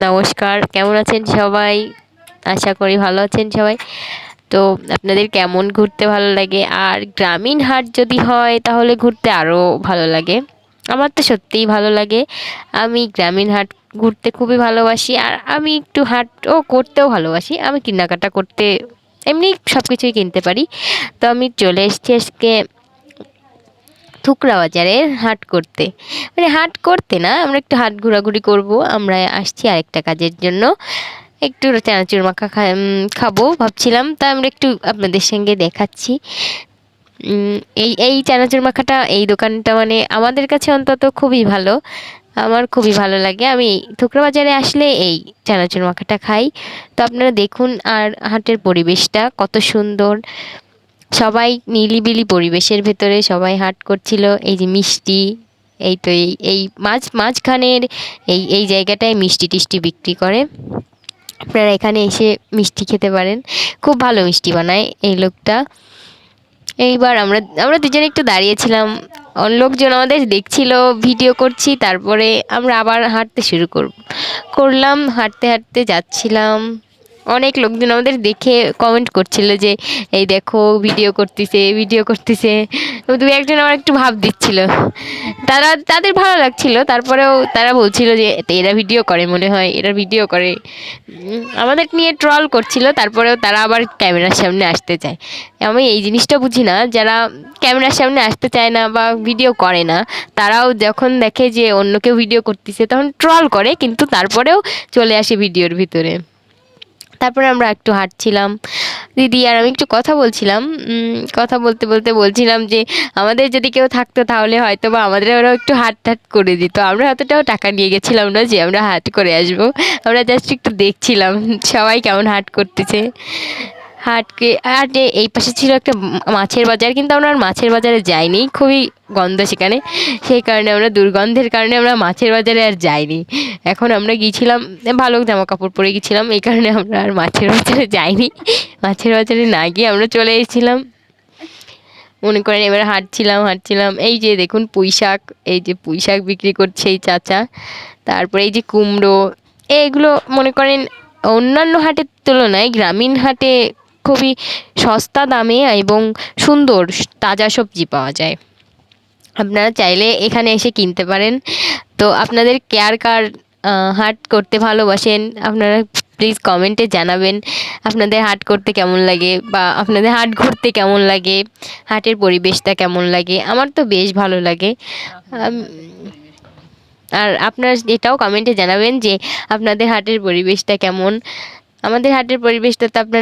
নমস্কার, কেমন আছেন সবাই? আশা করি ভালো আছেন সবাই। তো আপনাদের কেমন ঘুরতে ভালো লাগে? আর গ্রামীণ হাট যদি হয়, তাহলে ঘুরতে আরও ভালো লাগে। আমার তো সত্যিই ভালো লাগে। আমি গ্রামীণ হাট ঘুরতে খুবই ভালোবাসি, আর আমি একটু হাটও করতেও ভালোবাসি। আমি কেনাকাটা করতে এমনি সব কিছুই কিনতে পারি। তো আমি চলে এসেছি আজকে থুকরা বাজারে হাট করতে। মানে হাট করতে না, আমরা একটু হাট ঘোরাঘুরি করব, আমরা আসছি আরেকটা কাজের জন্য। একটু চানাচুর মাখা খাব ভাবছিলাম, তা আমরা একটু আপনাদের সঙ্গে দেখাচ্ছি। এই এই চানাচুর মাখাটা, এই দোকানটা মানে আমাদের কাছে অন্তত খুবই ভালো। আমার খুবই ভালো লাগে। আমি থুকরা বাজারে আসলে এই চানাচুর মাখাটা খাই। তো আপনারা দেখুন আর হাটের পরিবেশটা কত সুন্দর। সবাই নিলিবিলি পরিবেশের ভেতরে সবাই হাট করছিল। এই যে মিষ্টি, এই তো এই এই মাঝ, মাঝখানের এই এই জায়গাটায় মিষ্টি টিষ্টি বিক্রি করে। আপনারা এখানে এসে মিষ্টি খেতে পারেন। খুব ভালো মিষ্টি বানায় এই লোকটা। এইবার আমরা আমরা দুজনে একটু দাঁড়িয়েছিলাম। লোকজন আমাদের দেখছিল, ভিডিও করছি, তারপরে আমরা আবার হাঁটতে শুরু করব করলাম। হাঁটতে হাঁটতে যাচ্ছিলাম। অনেক লোকজন আমাদের দেখে কমেন্ট করছিল যে, এই দেখো ভিডিও করতেছে ভিডিও করতেছে। দু একজন আমার একটু ভাব দিচ্ছিল। তারা, তাদের ভালো লাগছিল। তারপরেও তারা বলছিল যে, এরা ভিডিও করে মনে হয়, এরা ভিডিও করে। আমাদের নিয়ে ট্রল করছিল। তারপরেও তারা আবার ক্যামেরার সামনে আসতে চায়। আমি এই জিনিসটা বুঝি না। যারা ক্যামেরার সামনে আসতে চায় না বা ভিডিও করে না, তারাও যখন দেখে যে অন্য কেউ ভিডিও করতেছে, তখন ট্রল করে। কিন্তু তারপরেও চলে আসে ভিডিওর ভিতরে। তারপরে আমরা একটু হাঁটছিলাম। দিদি আর আমি একটু কথা বলছিলাম কথা বলতে বলতে বলছিলাম যে, আমাদের যদি কেউ থাকতো তাহলে হয়তো বা আমাদের ওরাও একটু হাট হাট করে দিত। আমরা অতটাও টাকা নিয়ে গেছিলাম না যে আমরা হাট করে আসব। আমরা জাস্ট একটু দেখছিলাম সবাই কেমন হাট করতেছে। হাটকে, হাটে এই পাশে ছিল একটা মাছের বাজার, কিন্তু আমরা আর মাছের বাজারে যাইনি, খুবই গন্ধ সেখানে। সেই কারণে আমরা, দুর্গন্ধের কারণে আমরা মাছের বাজারে আর যাইনি। এখন আমরা গিয়েছিলাম, ভালো জামা কাপড় পরে গিয়েছিলাম, এই কারণে আমরা আর মাছের বাজারে যাইনি। মাছের বাজারে না গিয়ে আমরা চলে এসেছিলাম। মনে করেন এবার হাঁটছিলাম হাঁটছিলাম। এই যে দেখুন পুঁই শাক, এই যে পুঁই শাক বিক্রি করছে এই চাচা। তারপরে এই যে কুমড়ো, এগুলো মনে করেন অন্যান্য হাটের তুলনায় গ্রামীণ হাটে খুবই সস্তা দামে এবং সুন্দর তাজা সবজি পাওয়া যায়। আপনারা চাইলে এখানে এসে কিনতে পারেন। তো আপনাদের কেয়ার কার হাট করতে ভালোবাসেন, আপনারা প্লিজ কমেন্টে জানাবেন আপনাদের হাট করতে কেমন লাগে বা আপনাদের হাট ঘুরতে কেমন লাগে, হাটের পরিবেশটা কেমন লাগে, আমার তো বেশ ভালো লাগে। আর আপনারা এটাও কমেন্টে জানাবেন যে আপনাদের হাটের পরিবেশটা কেমন। আমাদের হাটের পরিবেশটা তো আপনার